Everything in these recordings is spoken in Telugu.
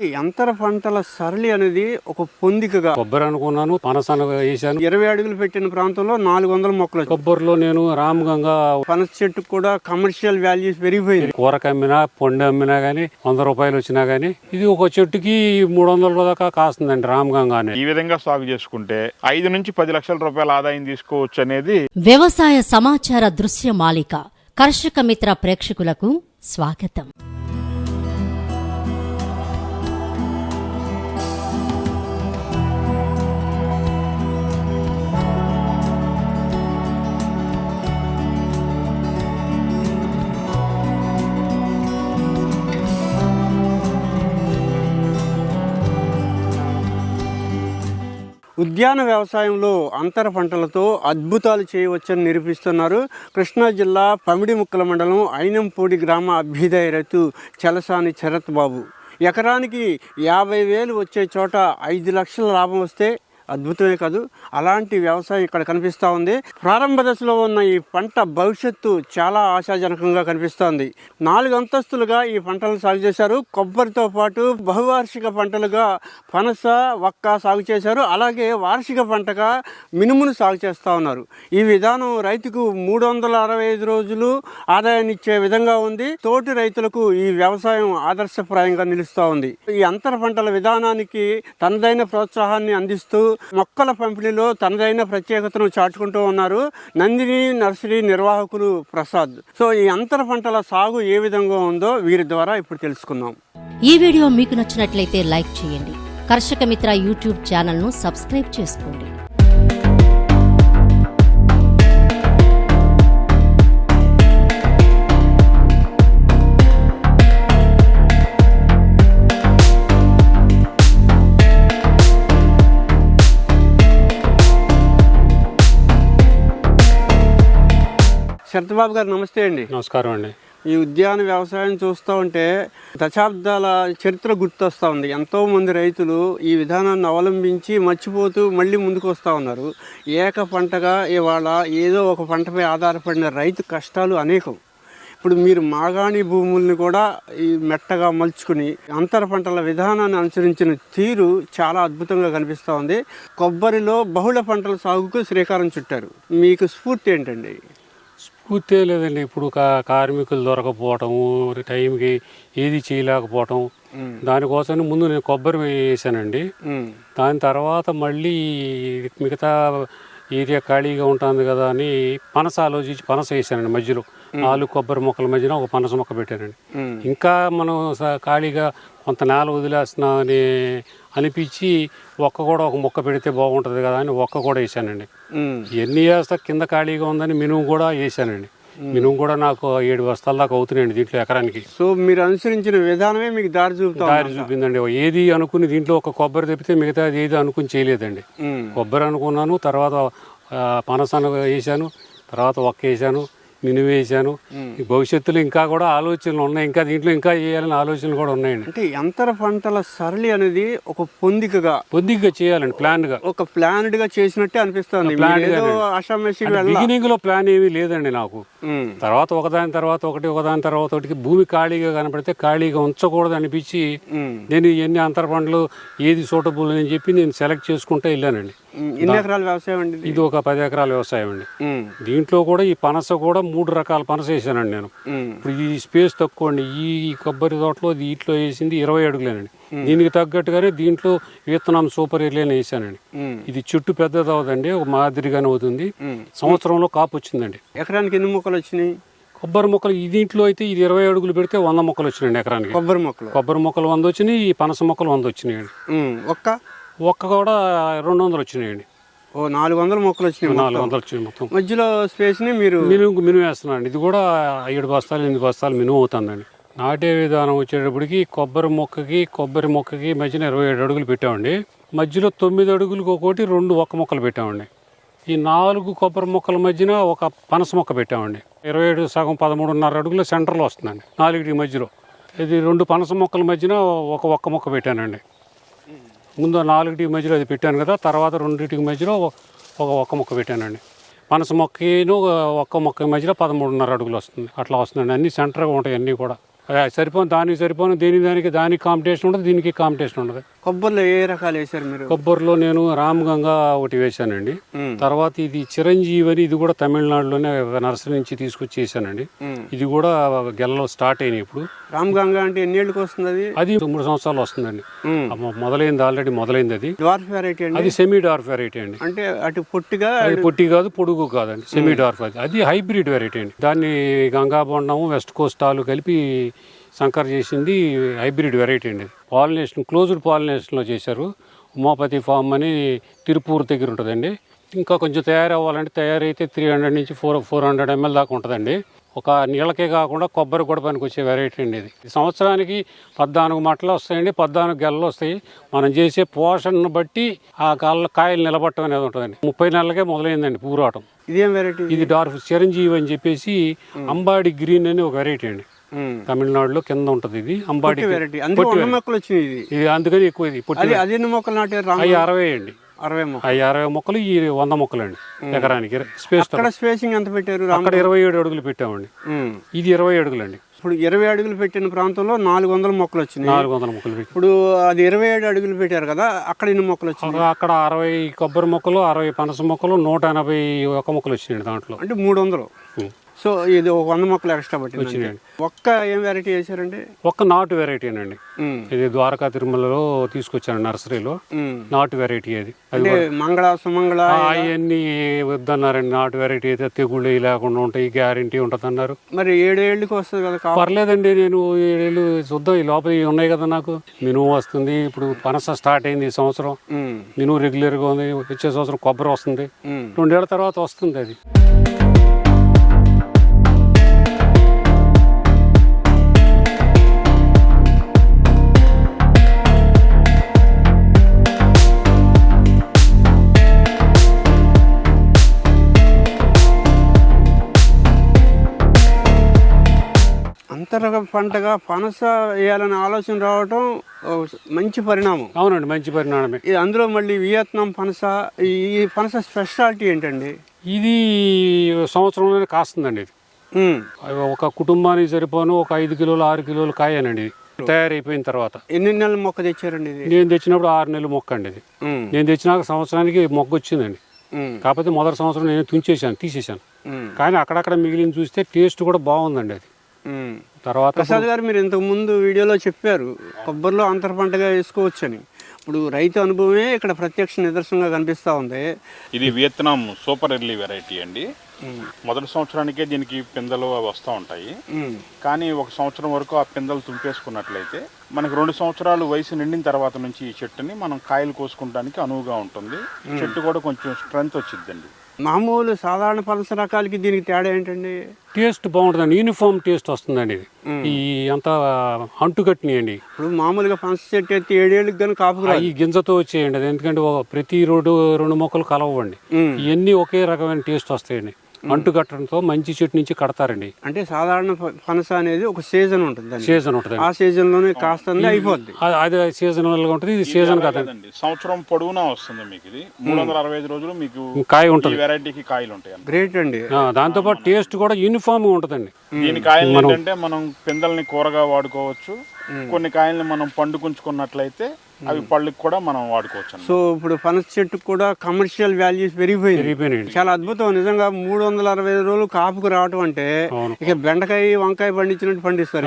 ఈ అంతర పంటల సరళి అనేది ఒక పొందికగా కొబ్బరి అనుకున్నాను పనస వేసాను ఇరవై అడుగులు పెట్టిన ప్రాంతంలో నాలుగు వందల మొక్కలు. కొబ్బరిలో నేను రామగంగా పనస చెట్టుకు కూడా కమర్షియల్ వాల్యూస్ పెరిగిపోయింది కూరకు అమ్మినా పండు అమ్మినా గానీ వంద రూపాయలు వచ్చినా గానీ ఇది ఒక చెట్టుకి మూడు వందల దాకా కాస్తుందండి రామగంగా ఈ విధంగా సాగు చేసుకుంటే ఐదు నుంచి పది లక్షల రూపాయల ఆదాయం తీసుకోవచ్చు అనేది వ్యవసాయ సమాచార దృశ్య మాలిక కర్షక మిత్ర ప్రేక్షకులకు స్వాగతం. ఉద్యాన వ్యవసాయంలో అంతర పంటలతో అద్భుతాలు చేయవచ్చని నిరూపిస్తున్నారు కృష్ణా జిల్లా పమిడిముక్కల మండలం అయినంపూడి గ్రామ అభ్యుదయ రైతు చలసాని శరత్ బాబు. ఎకరానికి యాభై వేలు వచ్చే చోట ఐదు లక్షల లాభం వస్తే అద్భుతమే కాదు. అలాంటి వ్యవసాయం ఇక్కడ కనిపిస్తూ ఉంది. ప్రారంభ దశలో ఉన్న ఈ పంట భవిష్యత్తు చాలా ఆశాజనకంగా కనిపిస్తోంది. నాలుగు అంతస్తులుగా ఈ పంటలను సాగు చేశారు. కొబ్బరితో పాటు బహువార్షిక పంటలుగా పనస వక్క సాగు చేశారు. అలాగే వార్షిక పంటగా మినుమును సాగు చేస్తూ ఉన్నారు. ఈ విధానం రైతుకు మూడు వందల అరవై ఐదు రోజులు ఆదాయాన్ని ఇచ్చే విధంగా ఉంది. తోటి రైతులకు ఈ వ్యవసాయం ఆదర్శప్రాయంగా నిలుస్తూ ఉంది. ఈ అంతర పంటల విధానానికి తనదైన ప్రోత్సాహాన్ని అందిస్తూ మొక్కల పంపిణీలో తనదైన ప్రత్యేకతను చాటుకుంటూ ఉన్నారు నందిని నర్సరీ నిర్వాహకులు ప్రసాద్. సో ఈ అంతర పంటల సాగు ఏ విధంగా ఉందో వీరి ద్వారా ఇప్పుడు తెలుసుకుందాం. ఈ వీడియో మీకు నచ్చినట్లయితే లైక్ చేయండి. కర్షక మిత్ర యూట్యూబ్ ఛానల్ను సబ్స్క్రైబ్ చేసుకోండి. శరత్బాబు గారు నమస్తే అండి. నమస్కారం అండి. ఈ ఉద్యాన వ్యవసాయం చూస్తూ ఉంటే దశాబ్దాల చరిత్ర గుర్తొస్తూ ఉంది. ఎంతో మంది రైతులు ఈ విధానాన్ని అవలంబించి మర్చిపోతూ మళ్ళీ ముందుకు వస్తూ ఉన్నారు. ఏక పంటగా ఇవాళ ఏదో ఒక పంటపై ఆధారపడిన రైతు కష్టాలు అనేకం. ఇప్పుడు మీరు మాగాణి భూముల్ని కూడా ఈ మెట్టగా మలుచుకుని అంతర పంటల విధానాన్ని అనుసరించిన తీరు చాలా అద్భుతంగా కనిపిస్తూ ఉంది. కొబ్బరిలో బహుళ పంటల సాగుకు శ్రీకారం చుట్టారు. మీకు స్ఫూర్తి ఏంటండి? పూర్తే లేదండి. ఇప్పుడు కార్మికులు దొరకపోవటము టైంకి ఏది చేయలేకపోవటం. దానికోసం ముందు నేను కొబ్బరి వేసానండి. దాని తర్వాత మళ్ళీ మిగతా ఏరియా ఖాళీగా ఉంటుంది కదా అని పనస ఆలోచించి పనస వేసానండి మధ్యలో. నాలుగు కొబ్బరి మొక్కల మధ్యన ఒక పనస మొక్క పెట్టానండి. ఇంకా మనం స- ఖాళీగా కొంత నేల వదిలేస్తున్నామని అనిపించి ఒక్క కూడా ఒక మొక్క పెడితే బాగుంటుంది కదా అని ఒక్క కూడా వేసానండి. ఎన్ని వేస్తా కింద ఖాళీగా ఉందని మినుము కూడా వేసానండి. మినుము కూడా నాకు ఏడు బస్తాల దాకా అవుతున్నాయండి దీంట్లో ఎకరానికి. సో మీరు అనుసరించిన విధానమే మీకు దారి చూపుతా దారి చూపిందండి. ఏది అనుకుని దీంట్లో ఒక కొబ్బరి తెప్పితే మిగతా ఏది అనుకుని చేయలేదండి. కొబ్బరి అనుకున్నాను తర్వాత పనస అను వేసాను తర్వాత ఒక్క వేసాను. ఈ భవిష్యత్తులో ఇంకా కూడా ఆలోచనలు ఉన్నాయి. ఇంకా దీంట్లో ఇంకా చేయాలని ఆలోచనలు కూడా ఉన్నాయండి. అంటే అంతర పంటల సరళి అనేది ఒక పొందికగా పొద్దుగా చేయాలండి ప్లాన్గా ఒక ప్లాన్డ్గా చేసినట్టే అనిపిస్తుంది. బిగినింగ్లో ప్లాన్ ఏమీ లేదండి నాకు. తర్వాత ఒకదాని తర్వాత ఒకటి ఒకదాని తర్వాత ఒకటికి భూమి ఖాళీగా కనపడితే ఖాళీగా ఉంచకూడదు అనిపించి నేను ఎన్ని అంతర పంటలు ఏది సూటబుల్ అని చెప్పి నేను సెలెక్ట్ చేసుకుంటూ వెళ్ళానండి. ఎన్ని ఎకరాల వ్యవసాయం అండి ఇది? ఒక పది ఎకరాల వ్యవసాయం అండి. దీంట్లో కూడా ఈ పనస కూడా మూడు రకాల పనస వేసానండి నేను. ఇప్పుడు ఈ స్పేస్ తక్కువ అండి ఈ కొబ్బరి తోటలో దీంట్లో వేసింది ఇరవై అడుగులేనండి. దీనికి తగ్గట్టుగానే దీంట్లో విత్తనం సూపర్ ఎర్లేని వేసానండి. ఇది చెట్టు పెద్దది అవుదండి ఒక మాదిరిగానే అవుతుంది. సంవత్సరంలో కాపు వచ్చిందండి. ఎకరానికి ఎన్ని మొక్కలు వచ్చినాయి? కొబ్బరి మొక్కలు ఈ దీంట్లో అయితే ఇది ఇరవై అడుగులు పెడితే వంద మొక్కలు వచ్చినాయండి ఎకరానికి. కొబ్బరి మొక్కలు. కొబ్బరి మొక్కలు వంద వచ్చినాయి ఈ పనస మొక్కలు వంద వచ్చినాయండి. ఒక్క? ఒక్క కూడా రెండు వందలు వచ్చినాయండి. ఓ నాలుగు వందల మొక్కలు వచ్చినాయి నాలుగు. వందలు వచ్చినాయి మొత్తం. మధ్యలో స్పేస్ని మీరు మినుము మినుము వేస్తున్నాండి ఇది కూడా ఏడు బస్తాలు ఎనిమిది బస్తాలు మినుము అవుతుందండి. నాటే విధానం వచ్చేటప్పటికి కొబ్బరి మొక్కకి కొబ్బరి మొక్కకి మధ్యన ఇరవై ఏడు అడుగులు పెట్టామండి. మధ్యలో తొమ్మిది అడుగులకు ఒకటి రెండు ఒక్క మొక్కలు పెట్టామండి. ఈ నాలుగు కొబ్బరి మొక్కల మధ్యన ఒక పనస మొక్క పెట్టామండి. ఇరవై ఏడు సగం పదమూడున్నర అడుగుల సెంటర్లో వస్తుందండి నాలుగిటి మధ్యలో. ఇది రెండు పనస మొక్కల మధ్యన ఒక ఒక్క మొక్క పెట్టానండి. ముందు నాలుగుటికి మధ్యలో అది పెట్టాను కదా తర్వాత రెండింటికి మధ్యలో ఒక ఒక్క మొక్క పెట్టానండి. పనస మొక్కను ఒక్క మొక్క మధ్యలో పదమూడున్నర అడుగులు వస్తుంది. అట్లా వస్తుందండి. అన్ని సెంటర్గా ఉంటాయి అన్నీ కూడా. అది సరిపోను దానికి సరిపోను దీని దానికి దానికి కాంపిటీషన్ ఉండదు దీనికి కాంపిటీషన్ ఉండదు. కొబ్బరిలో ఏ రకాలు వేశారు మీరు? కొబ్బరిలో నేను రామగంగా ఒకటి వేశానండి. తర్వాత ఇది చిరంజీవి అని ఇది కూడా తమిళనాడులోనే నర్సరీ నుంచి తీసుకొచ్చి చేశానండి ఉమ్. ఇది కూడా గెలలో స్టార్ట్ అయినాయి ఇప్పుడు. రామ్ గంగా అంటే ఎన్ని ఏళ్ళకి వస్తుంది అది అది మూడు సంవత్సరాలు వస్తుందండి. మొదలైంది ఆల్రెడీ మొదలైంది అది. డ్వార్ఫ్ వెరైటీ అండి? అది సెమీ డార్క్ వెరైటీ అండి. అంటే అటు పొట్టిగా అది పొట్టి కాదు పొడుగు కాదండి. సెమీ డార్క్ అది అది హైబ్రిడ్ వెరైటీ అండి. దాన్ని గంగా బొండము వెస్ట్ కోస్ట్ ఆలు కలిపి సంకర్ చేసింది హైబ్రిడ్ వెరైటీ అండి. పాలినేషన్ క్లోజ్డ్ పాలినేషన్లో చేశారు. ఉమాపతి ఫామ్ అని తిరుపూర్ దగ్గర ఉంటుందండి. ఇంకా కొంచెం తయారవ్వాలంటే తయారైతే త్రీ హండ్రెడ్ నుంచి ఫోర్ ఫోర్ హండ్రెడ్ ఎంఎల్ దాకా ఉంటుందండి. ఒక నీళ్ళకే కాకుండా కొబ్బరి కూడా పనికి వచ్చే వెరైటీ అండి ఇది. సంవత్సరానికి పద్నాలుగు మట్టలు వస్తాయండి పద్నాలుగు గెలలు వస్తాయి. మనం చేసే పోషణను బట్టి ఆ కాళ్ళ కాయలు నిలబట్టడం అనేది ఉంటుందండి. ముప్పై నెలలకే మొదలైందండి పూరాటం. ఇదేం వెరైటీ? ఇది డార్ఫ్ చిరంజీవి అని చెప్పేసి అంబాడి గ్రీన్ అని ఒక వెరైటీ అండి. తమిళనాడులో కింద ఉంటది ఇది అంబాడి వంద మొక్కలు వచ్చినాయి ఇది. అందుకని ఎక్కువ ఇది పుట్టి మొక్కలు రామ్ అవి అరవై అండి. అరవై మొక్కలు. అరవై మొక్కలు ఈ వంద మొక్కలు అండి ఎకరానికి. స్పేస్ స్పేసింగ్ ఎంత పెట్టారు అక్కడ ఇరవై ఏడు అడుగులు పెట్టామండి. ఉమ్. ఇది ఇరవై అడుగులు అండి ఇప్పుడు ఇరవై అడుగులు పెట్టిన ప్రాంతంలో నాలుగు వందల మొక్కలు వచ్చినాయి. నాలుగు వందల మొక్కలు ఇప్పుడు అది ఇరవై ఏడు అడుగులు పెట్టారు కదా అక్కడ ఎన్ని మొక్కలు వచ్చినాయి? అక్కడ అరవై కొబ్బరి మొక్కలు అరవై పనస మొక్కలు నూట ఎనభై ఒక మొక్కలు వచ్చినాయండి దాంట్లో. అంటే మూడు వందలు. సో ఇది ఒక వంద మొక్కలు ఎక్స్ట్రా పట్టింది వచ్చినాయండి. ఒక్క ఏం వెరైటీ వేసారండి ఒక్క నాటు వెరైటీనండి ఉమ్. ఇది ద్వారకా తిరుమలలో తీసుకొచ్చాను నర్సరీలో. నాటు వెరైటీ అది. అది అంటే మంగళ సుమంగళ అవన్నీ వద్దన్నారండి. నాటు వెరైటీ అయితే తెగుళ్ళు లేకుండా ఉంటాయి గ్యారంటీ ఉంటుంది అన్నారు మరి ఏడేళ్ళకి వస్తుంది కదా పర్లేదండి నేను ఏడేళ్ళు చూద్దాం ఈ లోపల ఉన్నాయి కదా నాకు. మినుము వస్తుంది ఇప్పుడు పనస స్టార్ట్ అయింది ఈ సంవత్సరం. మినుము రెగ్యులర్గా ఉంది వచ్చే సంవత్సరం కొబ్బరి వస్తుంది. రెండేళ్ళ తర్వాత వస్తుంది అది. అంతరగ పంటగా పనస వేయాలనే ఆలోచన రావటం మంచి పరిణామం. అవునండి మంచి పరిణామమే. ఇది అందులో మళ్ళీ వియత్నాం పనస ఈ పనస స్పెషాలిటీ ఏంటండి? ఇది సంవత్సరంలోనే కాస్తుందండి ఇది. ఒక కుటుంబానికి సరిపోను ఒక ఐదు కిలోలు ఆరు కిలోలు కాయనండి ఇది. తయారైపోయిన తర్వాత. ఎన్ని నెలల మొక్క తెచ్చారండి ఇది? నేను తెచ్చినప్పుడు ఆరు నెలలు మొక్క అండి ఇది. నేను తెచ్చినాక సంవత్సరానికి మొగ్గ వచ్చిందండి. కాకపోతే మొదటి సంవత్సరం నేను తుంచేసాను తీసేసాను. కానీ అక్కడక్కడ మిగిలిన చూస్తే టేస్ట్ కూడా బాగుందండి అది. తర్వాత ప్రసాద్ గారు మీరు ఇంతకు ముందు వీడియోలో చెప్పారు కొబ్బరిలో అంతర పంటగా వేసుకోవచ్చని. ఇప్పుడు రైతు అనుభవమే ఇక్కడ ప్రత్యక్ష నిదర్శనంగా కనిపిస్తూ ఉంది. ఇది వియత్నాం సూపర్ ఎర్లీ వెరైటీ అండి. మొదటి సంవత్సరానికే దీనికి పిందెలు అవి వస్తూ ఉంటాయి. కానీ ఒక సంవత్సరం వరకు ఆ పిందెలు తుంపేసుకున్నట్లయితే మనకు రెండు సంవత్సరాలు వయసు నిండిన తర్వాత నుంచి ఈ చెట్టుని మనం కాయలు కోసుకోవడానికి అనువుగా ఉంటుంది. చెట్టు కూడా కొంచెం స్ట్రెంగ్త్ వచ్చిందండి మామూలు సాధారణ పనస రకాలకి దీనికి తేడా ఏంటండి? టేస్ట్ బాగుంటుందండి. యూనిఫామ్ టేస్ట్ వస్తుందండి ఇది. ఈ అంతా అంటుకట్టినాయండి. ఇప్పుడు మామూలుగా పనస చెట్టు ఎత్తి ఏడేళ్ళకి కానీ రాదు. ఈ గింజతో వచ్చేయండి. అది ఎందుకంటే ప్రతి రోడ్డు రెండు మొక్కలు కలవండి. ఇవన్నీ ఒకే రకమైన టేస్ట్ వస్తాయండి. అంటు కట్టడంతో మంచి చెట్టు నుంచి కడతారండి. అంటే సాధారణ పనస అనేది ఒక సీజన్ ఉంటుంది. సీజన్ ఉంటుంది ఆ సీజన్లోనే కాస్తుంది అయిపోద్ది. అది సీజనల్గా ఉంటుంది ఇది సీజన్ కాదండి. కాదండి సంవత్సరం పొడవునా వస్తుంది మీకు ఇది? మూడు వందల అరవై ఐదు రోజులు మీకు కాయ ఈ ఉంటుంది. వెరైటీకి కాయలు ఉంటాయి. గ్రేట్ అండి. ఆ, దాంతోపాటు టేస్ట్ కూడా యూనిఫామ్ ఉంటుందండి. దీని కాయలు ఏంటంటే మనం పిందల్ని కూరగా వాడుకోవచ్చు. కొన్ని కాయల్ని మనం పండుకుంచుకున్నట్లయితే అవి పళ్ళకి కూడా మనం వాడుకోవచ్చు. సో ఇప్పుడు పనస చెట్టుకు కూడా కమర్షియల్ వాల్యూస్ పెరిగిపోయింది చాలా అద్భుతం. నిజంగా మూడు వందల అరవై ఐదు రోజులు కాపుకు రావటం అంటే. ఇక బెండకాయ వంకాయ పండించినట్టు పండిస్తారు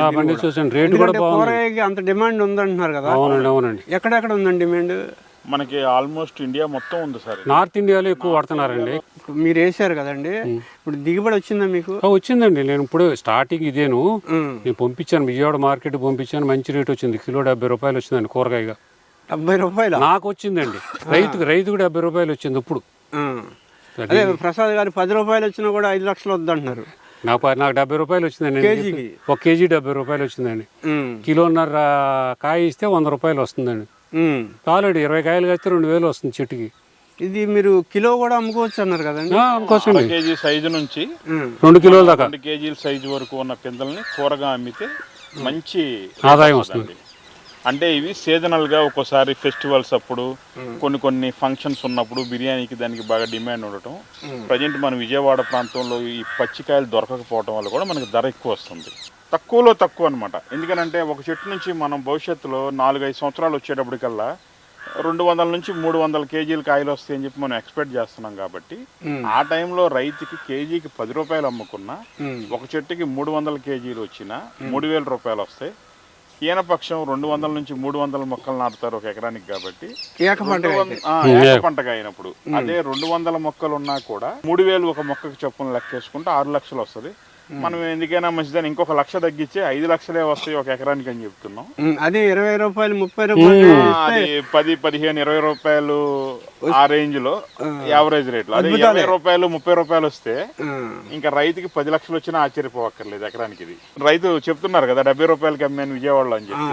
కూరగాయకి అంత డిమాండ్ ఉందంటున్నారు కదా. అవునండి అవునండి. ఎక్కడెక్కడ ఉందండి డిమాండ్ మనకి ఆల్మోస్ట్ ఇండియా మొత్తం ఉంది సార్ ఇది. నార్త్ ఇండియాలో ఎక్కువ వాడుతున్నారండి. మీరు వేసారు కదండి. ఇప్పుడు దిగుబడి వచ్చిందా మీకు? ఆ, వచ్చిందండి. నేను ఇప్పుడు స్టార్టింగ్ ఇదేను. నేను పంపించాను. విజయవాడ మార్కెట్ పంపించాను. మంచి రేట్ వచ్చింది. కిలో డెబ్బై రూపాయలు వచ్చిందండి కూరగాయగా. డెబ్బై రూపాయల? నాకు వచ్చిందండి రైతుకు రైతుకు డెబ్బై రూపాయలు వచ్చింది ఇప్పుడు. అదే ప్రసాద్ గారు పది రూపాయలు వచ్చినా కూడా ఐదు లక్షలు వద్దంటున్నారు. నాకు ప- నాకు డెబ్బై రూపాయలు వచ్చిందండి నేను కేజీకి? ఒక కేజీ డెబ్బై రూపాయలు వచ్చిందండి. కిలోన్నర కాయ ఇస్తే వంద రూపాయలు వస్తుందండి. చాలండి ఇరవై కాయలు కాస్తే రెండు వేలు వస్తుంది చెట్టుకి. ఇది మీరు కిలో కూడా అమ్ముకోవచ్చు అన్నారు కదండి కేజీ సైజు నుంచి. రెండు కిలోల దాకా. రెండు కేజీల సైజు వరకు ఉన్న పిందల్ని కూరగా అమ్మితే మంచి ఆదాయం వస్తుంది. అంటే ఇవి సీజనల్గా ఒక్కోసారి ఫెస్టివల్స్ అప్పుడు కొన్ని కొన్ని ఫంక్షన్స్ ఉన్నప్పుడు బిర్యానీకి దానికి బాగా డిమాండ్ ఉండటం. ప్రజెంట్ మన విజయవాడ ప్రాంతంలో ఈ పచ్చికాయలు దొరకకపోవడం వల్ల కూడా మనకి ధర ఎక్కువ వస్తుంది. తక్కువలో తక్కువ అనమాట ఎందుకనంటే ఒక చెట్టు నుంచి మనం భవిష్యత్తులో నాలుగైదు సంవత్సరాలు వచ్చేటప్పటికల్లా రెండు వందల నుంచి మూడు వందల కేజీలు కాయలు వస్తాయని చెప్పి మనం ఎక్స్పెక్ట్ చేస్తున్నాం కాబట్టి ఆ టైంలో రైతుకి కేజీకి పది రూపాయలు అమ్ముకున్నా ఒక చెట్టుకి మూడు వందల కేజీలు వచ్చినా మూడు వేల రూపాయలు వస్తాయి. ఈయనపక్షం రెండు వందల నుంచి మూడు వందల మొక్కలు నాటుతారు ఒక ఎకరానికి కాబట్టి. ఏక పంటగా అయినప్పుడు. అదే రెండు వందల మొక్కలు ఉన్నా కూడా మూడు వేలు ఒక మొక్కకి చొప్పున లెక్కేసుకుంటే ఆరు లక్షలు వస్తుంది. మనం ఎందుకైనా మంచిదని ఇంకొక లక్ష తగ్గించి ఐదు లక్షలే వస్తాయి ఒక ఎకరానికి అని చెప్తున్నాం. అదే ఇరవై రూపాయలు ముప్పై రూపాయలు పది పదిహేను ఇరవై రూపాయలు ఆ రేంజ్లో యావరేజ్ రేట్లు. అదే ఇరవై రూపాయలు ముప్పై రూపాయలు వస్తే ఇంకా రైతుకి పది లక్షలు వచ్చినా ఆశ్చర్యపోవక్కర్లేదు ఎకరానికి ఇది. రైతు చెప్తున్నారు కదా డెబ్బై రూపాయలకి అమ్మాను విజయవాడలో అని చెప్పి.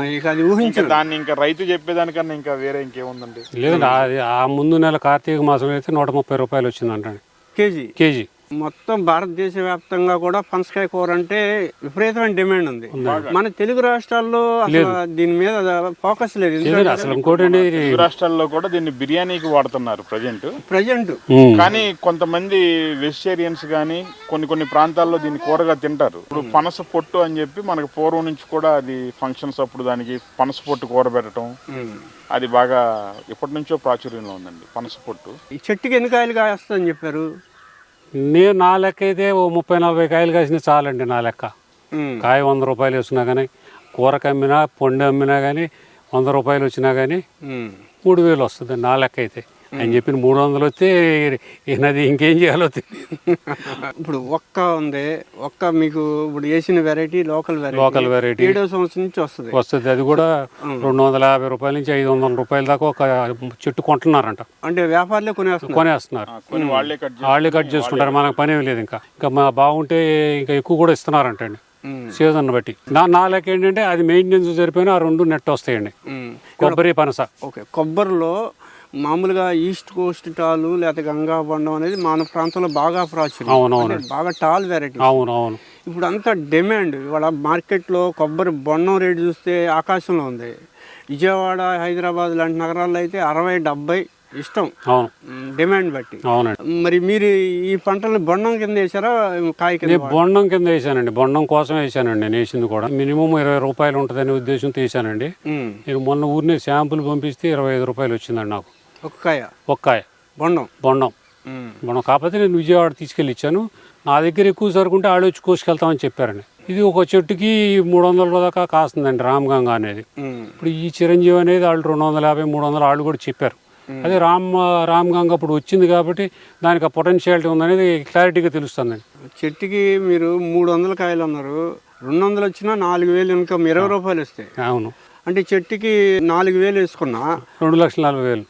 దాన్ని ఇంకా రైతు చెప్పేదానికన్నా ఇంకా వేరే ఇంకేముందండి? లేదండి అది ఆ ముందు నెల కార్తీక మాసం అయితే నూట ముప్పై రూపాయలు వచ్చిందంటండి కేజీ? కేజీ. మొత్తం భారతదేశ వ్యాప్తంగా కూడా పనసకాయ కూర అంటే విపరీతమైన డిమాండ్ ఉంది. మన తెలుగు రాష్ట్రాల్లో అసలు దీని మీద ఫోకస్ లేదు. అసలు ఇంకోటి రాష్ట్రాల్లో కూడా దీన్ని బిర్యానీకి వాడుతున్నారు ప్రజెంట్. ప్రజెంట్. కానీ కొంతమంది వెజిటేరియన్స్ కానీ కొన్ని కొన్ని ప్రాంతాల్లో దీన్ని కూరగా తింటారు. ఇప్పుడు పనస పొట్టు అని చెప్పి మనకు పూర్వం నుంచి కూడా అది ఫంక్షన్స్ అప్పుడు దానికి పనస పొట్టు కూర పెట్టడం అది బాగా ఎప్పటి నుంచో ప్రాచుర్యంలో ఉందండి పనస పొట్టు. ఈ చెట్టుకి ఎన్ని కాయలు కాస్తుందని చెప్పారు? నేను నా లెక్క అయితే ఓ ముప్పై నలభై కాయలు కాసిన చాలండి నా లెక్క. కాయ వంద రూపాయలు వేసినా కానీ కూరకు అమ్మినా పండు అమ్మినా కానీ వంద రూపాయలు వచ్చినా కానీ. మూడు వేలు వస్తుంది నా లెక్క అయితే ఆయన చెప్పిన మూడు వందలు వస్తే ఈయనది ఇంకేం చేయాలో తెలియదు. ఇప్పుడు ఒక్క ఉంది ఒక్క మీకు ఇప్పుడు వేసిన variety local variety local variety ఏడో సంవత్సరం నుంచి వస్తుంది. వస్తుంది. అది కూడా రెండు వందల యాభై రూపాయల నుంచి ఐదు వందల రూపాయల దాకా ఒక చెట్టు కొంటున్నారంట. అంటే వ్యాపారులే కొనేస్తున్నారు. కొనేస్తున్నారు. వాళ్ళే కట్ చేసి వాళ్ళే కట్ చేసుకుంటారు. మనకు పని లేదు ఇంకా. ఇంకా మా బాగుంటే ఇంకా ఎక్కువ కూడా ఇస్తున్నారంటండి. ఉమ్, సీజన్ బట్టి. నా నా లెక్క ఏంటంటే అది మెయింటెనెన్స్ సరిపోయినా ఆ రెండు నెట్ వస్తాయండి. కొబ్బరి పనస. ఓకే. కొబ్బరిలో మామూలుగా ఈస్ట్ కోస్ట్ టాలు లేకపోతే గంగా బండం అనేది మన ప్రాంతంలో బాగా ప్రాచుర్యం. అవునవును. బాగా టాల్ వెరైటీ. అవును అవును ఇప్పుడు అంతా డిమాండ్. ఇవాళ మార్కెట్లో కొబ్బరి బొండం రేటు చూస్తే ఆకాశంలో ఉంది. విజయవాడ హైదరాబాద్ లాంటి నగరాల్లో అయితే అరవై డెబ్బై ఇష్టం. డిమాండ్ బట్టి. అవునండి. మరి మీరు ఈ పంటలు బొండం కింద వేసారా కాయ కింద బొండం కింద వేసానండి. బొండం కోసం వేసానండి నేను వేసింది కూడా. మినిమం ఇరవై రూపాయలు ఉంటుందనే ఉద్దేశంతో వేసానండి. ఉమ్, నేను మొన్న ఊరినే శాంపుల్ పంపిస్తే ఇరవై ఐదు రూపాయలు వచ్చిందండి నాకు. ఒక కాయ. ఒక్కాయ బొండం. బొండం. బొండం కాకపోతే నేను విజయవాడ తీసుకెళ్ళి ఇచ్చాను నా దగ్గర ఎక్కువ సరుకుంటే ఆడ వచ్చి కోసుకెళ్తామని చెప్పారండి ఇది ఒక చెట్టుకి మూడు వందల దాకా కాస్తుందండి రామగంగా అనేది. ఇప్పుడు ఈ చిరంజీవి అనేది వాళ్ళు రెండు వందల యాభై మూడు వందలు వాళ్ళు కూడా చెప్పారు. అదే రామ్ రామ్ గంగ ఇప్పుడు వచ్చింది కాబట్టి దానికి ఆ పొటెన్షియాలిటీ ఉందనేది క్లారిటీగా తెలుస్తుందండి. చెట్టుకి మీరు మూడు వందల కాయలు అన్నారు. రెండు వందలు వచ్చినా నాలుగు వేలు ఇన్కమ్ ఇరవై రూపాయలు వస్తాయి. అవును. అంటే చెట్టుకి నాలుగు వేలు వేసుకున్నా. రెండు లక్షల నలభై వేలు.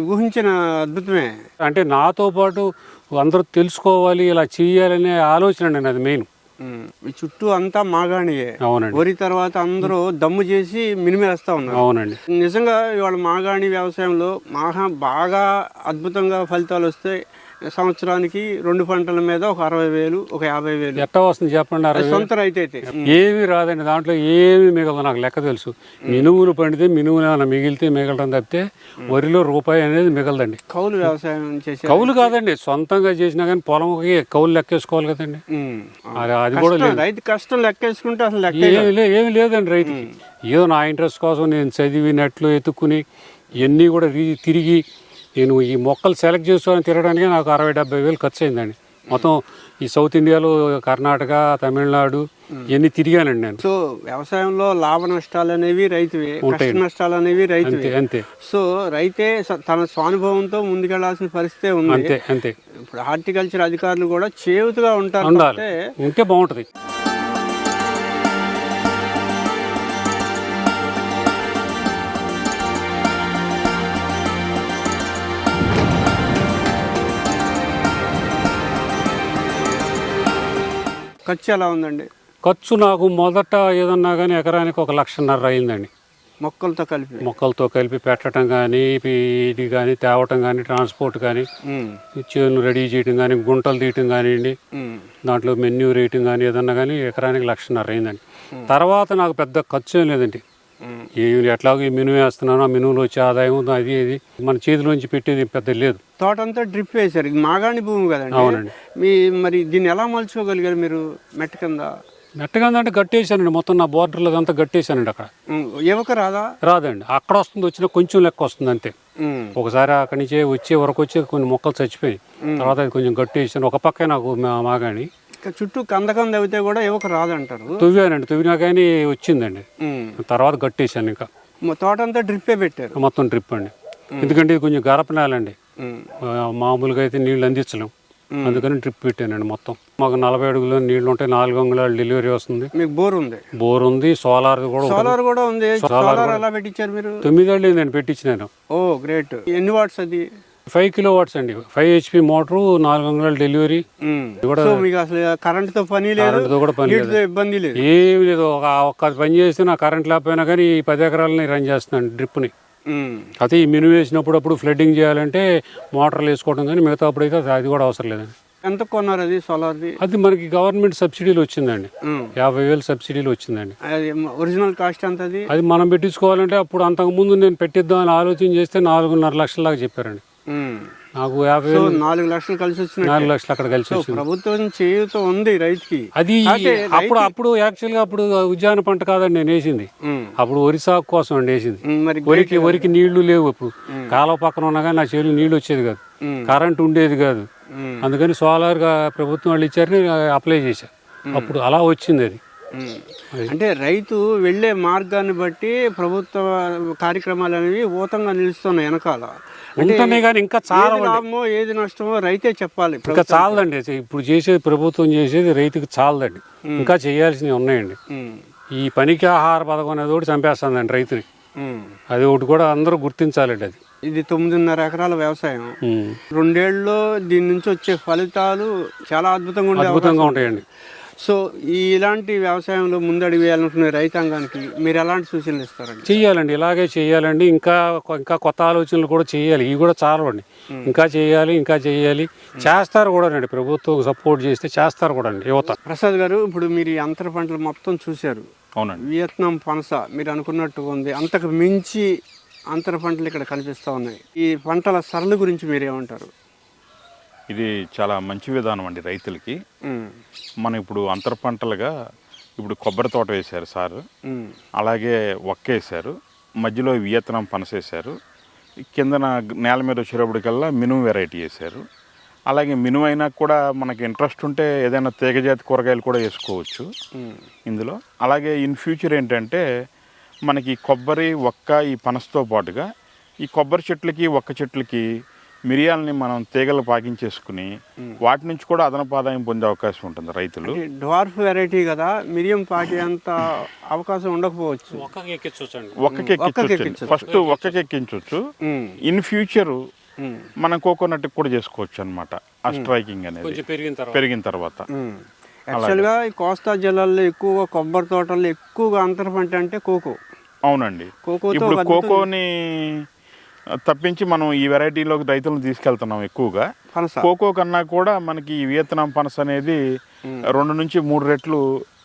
ఊహించిన అద్భుతమే. అంటే నాతో పాటు అందరూ తెలుసుకోవాలి ఇలా చేయాలనే ఆలోచన అండి అది మెయిన్. చుట్టూ అంతా మాగాణియే. అవునండి. వరి తర్వాత అందరూ దమ్ము చేసి మినిమేస్తా ఉన్నారు. అవునండి. నిజంగా ఇవాళ మాగాణి వ్యవసాయంలో మహా బాగా అద్భుతంగా ఫలితాలు వస్తాయి సంవత్సరానికి రెండు పంటల మీద ఒక అరవై వేలు ఒక యాభై వేలు. ఎట్టా వస్తుంది చెప్పండి? సొంత రైతు అయితే. ఏమీ రాదండి దాంట్లో ఏమీ మిగలదు నాకు లెక్క తెలుసు. మినుములు పండితే మినుములు ఏమైనా మిగిలితే మిగలడం తప్పితే వరిలో రూపాయి అనేది మిగలదండి. కౌలు వ్యవసాయం చేసే కౌలు కాదండి సొంతంగా చేసినా కానీ పొలంకి కౌలు లెక్కేసుకోవాలి కదండి. అది అది కూడా కష్టం, రైతు కష్టం లెక్కేసుకుంటే అసలు లెక్క ఏమి లేదండి రైతుకి. ఏదో నా ఇంట్రెస్ట్ కోసం నేను చదివినట్లు ఎత్తుక్కుని ఇవన్నీ కూడా తిరిగి నేను ఈ మొక్కలు సెలెక్ట్ చేసుకొని తిరగడానికి నాకు అరవై డెబ్బై వేలు ఖర్చు అయిందండి మొత్తం ఈ సౌత్ ఇండియాలో కర్ణాటక తమిళనాడు ఇవన్నీ తిరిగానండి నేను. సో వ్యవసాయంలో లాభ నష్టాలు అనేవి రైతువే కష్ట నష్టాలు అనేవి రైతువే. అంతే సో రైతే తన స్వానుభవంతో ముందుకెళ్ళాల్సిన పరిస్థితి ఉంది. అంతే అంతే. ఇప్పుడు హార్టికల్చర్ అధికారులు కూడా చేయుతుగా ఉంటారు ఉంటే బాగుంటుంది. ఖర్చు ఎలా ఉందండి? ఖర్చు నాకు మొదట ఏదన్నా కానీ ఎకరానికి ఒక లక్షన్నర అయిందండి. మొక్కలతో కలిపి? మొక్కలతో కలిపి పెట్టడం కానీ ఇది కానీ తేవటం కానీ ట్రాన్స్పోర్ట్ కానీ చేను రెడీ చేయటం కానీ గుంటలు తీయటం కానివ్వండి దాంట్లో మెన్యూ రేటింగ్ కానీ ఏదన్నా కానీ ఎకరానికి లక్షన్నర అయిందండి. తర్వాత నాకు పెద్ద ఖర్చు ఏం లేదండి. ఎట్లాగో ఈ మినుము వేస్తున్నాను ఆ మినుములో వచ్చే ఆదాయం అది ఇది. మన చేతిలోంచి పెట్టేది పెద్ద లేదు. తోటంతా డ్రిప్ వేశారు. ఇది మాగాణి భూమి కదండి. అవునండి. మీ మరి దీన్ని ఎలా మలుచుకోగలిగారు మీరు మెట్ట కింద? మెట్టగా అంటే గట్టేసానండి మొత్తం నా బోర్డర్లో అంతా గట్టేసానండి అక్కడ. యువక రాదా? రాదండి. అక్కడ వస్తుంది వచ్చిన కొంచెం లెక్క వస్తుంది అంతే. ఒకసారి అక్కడి నుంచి వచ్చే వరకు వచ్చి కొన్ని మొక్కలు చచ్చిపోయి తర్వాత అది కొంచెం గట్టేసాను ఒక పక్కే నాకు మాగాని చుట్టూ కందకం తవ్వితే కూడా యువక రాదంటారు. తువ్వానండి తువ్వినా కానీ వచ్చిందండి. తర్వాత గట్టేసాను ఇంకా. తోటంతా డ్రిప్పే పెట్టారు. మొత్తం ట్రిప్ అండి. ఎందుకంటే ఇది కొంచెం గరపనాలండి. మామూలుగా అయితే నీళ్ళు అందించలేం. అందుకని ట్రిప్ పెట్టానండి మొత్తం. మాకు నలభై అడుగులు నీళ్ళు ఉంటాయి నాలుగు అంగుళాలు డెలివరీ వస్తుంది. మీకు బోర్ ఉంది? బోర్ ఉంది సోలార్ కూడా. సోలార్ కూడా ఉంది. సోలార్ ఎలా పెట్టించారు మీరు? తొమ్మిది నేను పెట్టించినాను. ఓ గ్రేట్. ఎన్ని వాట్స్ అది? ఫైవ్ కిలో వాట్స్ అండి. ఫైవ్ హెచ్పి మోటారు నాలుగు అంగుళాలు డెలివరీ. సో మీకు అసలు కరెంట్తో పని లేదు కూడా పని లేదు. ఇబ్బంది లేదు. ఏమి లేదు ఒక ఒక్క పని చేస్తే నా కరెంట్ లేకపోయినా కానీ ఈ పది ఎకరాలని రన్ చేస్తున్నాను డ్రిప్ని. అయితే ఈ మిను వేసినప్పుడు అప్పుడు ఫ్లడ్డింగ్ చేయాలంటే మోటార్లు వేసుకోవడం కానీ మిగతా అప్పుడు అయితే అది కూడా అవసరం లేదండి. ఎంత కొన్నారు అది సోలార్ది అది మనకి గవర్నమెంట్ సబ్సిడీలు వచ్చిందండి. యాభై వేలు సబ్సిడీలు వచ్చిందండి. అది ఒరిజినల్ కాస్ట్ ఎంత అది అది మనం పెట్టించుకోవాలంటే అప్పుడు అంతకుముందు నేను పెట్టిద్దామని ఆలోచన చేస్తే నాలుగున్నర లక్షల దాకా చెప్పారండి. నాకు యాభై నాలుగు లక్షలు కలిసి వచ్చిన నాలుగు లక్షలు అక్కడ కలిసి వచ్చింది. ప్రభుత్వం చేయూత ఉంది రైతుకి. అది అప్పుడు అప్పుడు యాక్చువల్గా అప్పుడు ఉద్యాన పంట కాదండి నేను వేసింది. అప్పుడు వరి సాగు కోసం అండి వేసింది. వరికి వరికి నీళ్ళు లేవు ఇప్పుడు. కాలువ పక్కన ఉన్నా కానీ నా చేలు నీళ్ళు వచ్చేది కాదు. కరెంట్ ఉండేది కాదు. అందుకని సోలార్గా ప్రభుత్వం వాళ్ళు ఇచ్చారని అప్లై చేశా. అప్పుడు అలా వచ్చింది అది. అంటే రైతు వెళ్ళే మార్గాన్ని బట్టి ప్రభుత్వ కార్యక్రమాలు అనేవి ఊతంగా నిలుస్తున్నాయి వెనకాల. కానీ ఇంకా చాలా లాభమో ఏది నష్టమో రైతే చెప్పాలి ఇంకా చాలదండి. ఇప్పుడు చేసేది ప్రభుత్వం చేసేది రైతుకి చాలదండి. ఇంకా చేయాల్సినవి ఉన్నాయండి. ఈ పనికి ఆహార పథకం అనేది ఒకటి చంపేస్తుందండి రైతుని. అది ఒకటి కూడా అందరూ గుర్తించాలండి అది. ఇది తొమ్మిదిన్నర ఎకరాల వ్యవసాయం. రెండేళ్ళలో దీని నుంచి వచ్చే ఫలితాలు చాలా అద్భుతంగా అద్భుతంగా ఉంటాయండి. సో ఇలాంటి వ్యవసాయంలో ముందడుగు వేయాలనుకునే రైతాంగానికి మీరు ఎలాంటి సూచనలు ఇస్తారండి? చెయ్యాలండి ఇలాగే చెయ్యాలండి. ఇంకా ఇంకా కొత్త ఆలోచనలు కూడా చేయాలి ఇవి కూడా చాలండి ఇంకా చేయాలి ఇంకా చేయాలి చేస్తారు కూడా అండి. ప్రభుత్వం సపోర్ట్ చేస్తే చేస్తారు కూడా అండి. యువత. ప్రసాద్ గారు ఇప్పుడు మీరు ఈ అంతర పంటలు మొత్తం చూశారు. అవునండి. వియత్నాం పనస మీరు అనుకున్నట్టుగా ఉంది. అంతకు మించి అంతర పంటలు ఇక్కడ కనిపిస్తూ ఉన్నాయి. ఈ పంటల సరళ గురించి మీరు ఏమంటారు? ఇది చాలా మంచి విధానం అండి రైతులకి. మనం ఇప్పుడు అంతర పంటలుగా ఇప్పుడు కొబ్బరి తోట వేశారు సార్. అలాగే ఒక్క వేశారు. మధ్యలో వియత్నాం పనసేశారు కిందన నేల మీద వచ్చేటప్పటికల్లా మినుము వెరైటీ వేశారు. అలాగే మినుము అయినా కూడా మనకి ఇంట్రెస్ట్ ఉంటే ఏదైనా తీగజాతి కూరగాయలు కూడా వేసుకోవచ్చు. ఇందులో. అలాగే ఇన్ ఫ్యూచర్ ఏంటంటే మనకి కొబ్బరి ఒక్క ఈ పనసతో పాటుగా ఈ కొబ్బరి చెట్లకి ఒక్క చెట్లకి మిరియాలని మనం తీగలు పాకించేసుకుని వాటి నుంచి కూడా అదనపు ఆదాయం పొందే అవకాశం ఉంటుంది రైతులు. డ్వార్ఫ్ వెరైటీ కదా మిరియం పాకే అంత అవకాశం ఉండకపోవచ్చు. ఫస్ట్ ఒక్కకి ఎక్కించవచ్చు ఉమ్, ఇన్ ఫ్యూచర్ మనం కోకోనట్ కూడా చేసుకోవచ్చు అనమాట ఆ స్ట్రైకింగ్ అనేది. కొంచెం పెరిగిన తర్వాత. పెరిగిన తర్వాత. ఉమ్. యాక్చువల్గా ఈ కోస్తా జిల్లాల్లో ఎక్కువగా కొబ్బరి తోటల్లో ఎక్కువగా అంతర పంట అంటే కోకో. అవునండి. కోకోతో ఇప్పుడు కోకోని తప్పించి మనం ఈ వెరైటీలోకి రైతులను తీసుకెళ్తున్నాం ఎక్కువగా. పనస. కోకో కన్నా కూడా మనకి ఈ వియత్నాం పనస అనేది రెండు నుంచి మూడు రెట్లు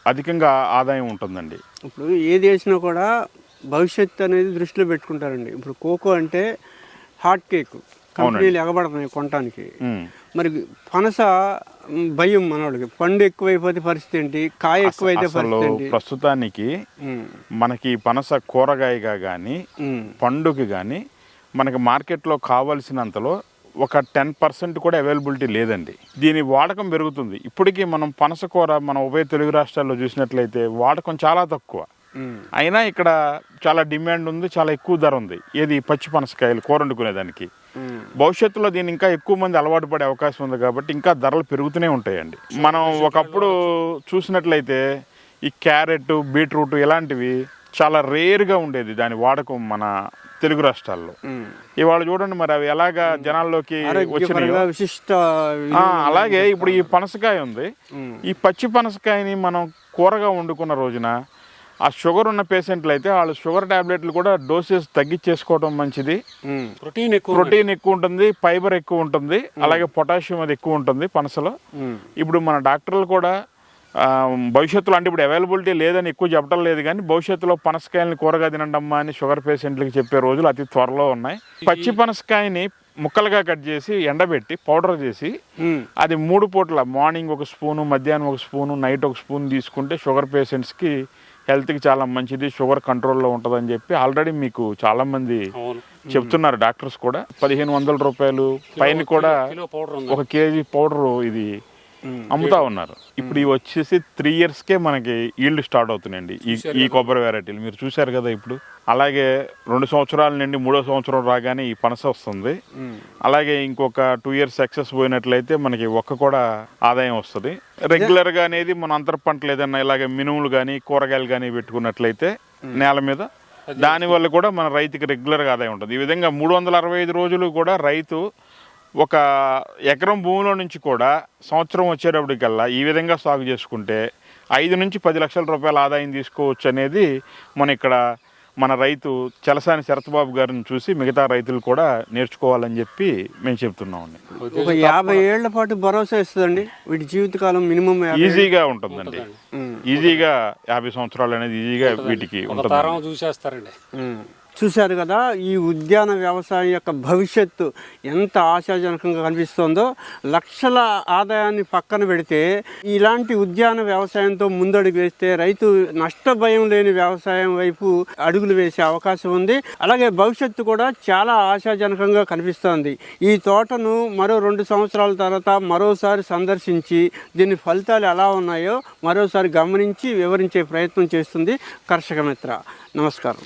అధికంగా ఆదాయం ఉంటుందండి. ఇప్పుడు ఏది వేసినా కూడా భవిష్యత్తు అనేది దృష్టిలో పెట్టుకుంటారండి. ఇప్పుడు కోకో అంటే హాట్ కేక్. కంపెనీలు ఎగబడుతున్నాయి కొనటానికి. మరి పనస భయం మనవాళ్ళకి పండు ఎక్కువైపోతే పరిస్థితి ఏంటి? కాయ ఎక్కువైతే పరిస్థితి ఏంటి? ప్రస్తుతానికి మనకి పనస కూరగాయగా కానీ పండుగ కానీ మనకి మార్కెట్లో కావాల్సినంతలో ఒక టెన్ పర్సెంట్ కూడా అవైలబిలిటీ లేదండి. దీని వాడకం పెరుగుతుంది. ఇప్పటికీ మనం పనస కూర మన ఉభయ తెలుగు రాష్ట్రాల్లో చూసినట్లయితే వాడకం చాలా తక్కువ. అయినా ఇక్కడ చాలా డిమాండ్ ఉంది చాలా ఎక్కువ ధర ఉంది. ఏది పచ్చి పనసకాయలు కూర వండుకునేదానికి. భవిష్యత్తులో దీని ఇంకా ఎక్కువ మంది అలవాటు పడే అవకాశం ఉంది కాబట్టి ఇంకా ధరలు పెరుగుతూనే ఉంటాయండి. మనం ఒకప్పుడు చూసినట్లయితే ఈ క్యారెట్ బీట్రూట్ ఇలాంటివి చాలా రేర్గా ఉండేది. దాని వాడకం మన తెలుగు రాష్ట్రాల్లో. ఇవాళ చూడండి మరి అవి ఎలాగా జనాల్లోకి వచ్చినాయో. విశిష్ట అలాగే ఇప్పుడు ఈ పనసకాయ ఉంది. ఈ పచ్చి పనసకాయని మనం కూరగా వండుకున్న రోజున ఆ షుగర్ ఉన్న పేషెంట్లు అయితే వాళ్ళు షుగర్ టాబ్లెట్లు కూడా డోసెస్ తగ్గించేసుకోవడం మంచిది. ప్రోటీన్ ఎక్కువ ప్రోటీన్ ఎక్కువ ఉంటుంది ఫైబర్ ఎక్కువ ఉంటుంది అలాగే పొటాషియం అది ఎక్కువ ఉంటుంది పనసలో. ఇప్పుడు మన డాక్టర్లు కూడా భవిష్యత్తులో అంటే ఇప్పుడు అవైలబిలిటీ లేదని ఎక్కువ చెప్పడం లేదు కానీ భవిష్యత్తులో పనసకాయలని కూరగా తినండమ్మా అని షుగర్ పేషెంట్లకి చెప్పే రోజులు అతి త్వరలో ఉన్నాయి. పచ్చి పనసకాయని ముక్కలుగా కట్ చేసి ఎండబెట్టి పౌడర్ చేసి అది మూడు పూట్ల మార్నింగ్ ఒక స్పూను మధ్యాహ్నం ఒక స్పూను నైట్ ఒక స్పూన్ తీసుకుంటే షుగర్ పేషెంట్స్కి హెల్త్కి చాలా మంచిది షుగర్ కంట్రోల్లో ఉంటుందని చెప్పి ఆల్రెడీ మీకు చాలా మంది అవును. చెప్తున్నారు డాక్టర్స్ కూడా. పదిహేను వందల రూపాయలు పైన కూడా ఒక కేజీ పౌడర్ ఇది అమ్ముతా ఉన్నారు. ఇప్పుడు ఇవి వచ్చేసి త్రీ ఇయర్స్కే మనకి ఈల్డ్ స్టార్ట్ అవుతున్నాయండి. ఈ ఈ కొబ్బరి వెరైటీలు మీరు చూశారు కదా ఇప్పుడు. అలాగే రెండు సంవత్సరాల నుండి మూడో సంవత్సరం రాగానే ఈ పనస వస్తుంది. అలాగే ఇంకొక టూ ఇయర్స్ సక్సెస్ పోయినట్లయితే మనకి ఒక్క కూడా ఆదాయం వస్తుంది. రెగ్యులర్గా అనేది మన అంతర పంటలు ఏదైనా ఇలాగే మినుములు కానీ కూరగాయలు కానీ పెట్టుకున్నట్లయితే నేల మీద దాని వల్ల కూడా మన రైతుకి రెగ్యులర్గా ఆదాయం ఉంటుంది. ఈ విధంగా మూడు వందల అరవై ఐదు రోజులు కూడా రైతు ఒక ఎకరం భూమిలో నుంచి కూడా సంవత్సరం వచ్చేటప్పటికల్లా ఈ విధంగా సాగు చేసుకుంటే ఐదు నుంచి పది లక్షల రూపాయల ఆదాయం తీసుకోవచ్చు అనేది మన ఇక్కడ మన రైతు చలసాని శరత్బాబు గారిని చూసి మిగతా రైతులు కూడా నేర్చుకోవాలని చెప్పి మేము చెప్తున్నామండి. ఒక యాభై ఏళ్ళ పాటు భరోసా ఇస్తుందండి. వీటి జీవితకాలం మినిమం ఈజీగా ఉంటుందండి. ఈజీగా యాభై సంవత్సరాలు అనేది ఈజీగా వీటికి ఉంటుంది తరం చూసేస్తారండి. చూశారు కదా ఈ ఉద్యాన వ్యవసాయం యొక్క భవిష్యత్తు ఎంత ఆశాజనకంగా కనిపిస్తోందో లక్షల ఆదాయాన్ని పక్కన పెడితే ఇలాంటి ఉద్యాన వ్యవసాయంతో ముందడుగు వేస్తే రైతు నష్ట భయం లేని వ్యవసాయం వైపు అడుగులు వేసే అవకాశం ఉంది. అలాగే భవిష్యత్తు కూడా చాలా ఆశాజనకంగా కనిపిస్తోంది. ఈ తోటను మరో రెండు సంవత్సరాల తర్వాత మరోసారి సందర్శించి దీని ఫలితాలు ఎలా ఉన్నాయో మరోసారి గమనించి వివరించే ప్రయత్నం చేస్తుంది కర్షక మిత్ర. నమస్కారం.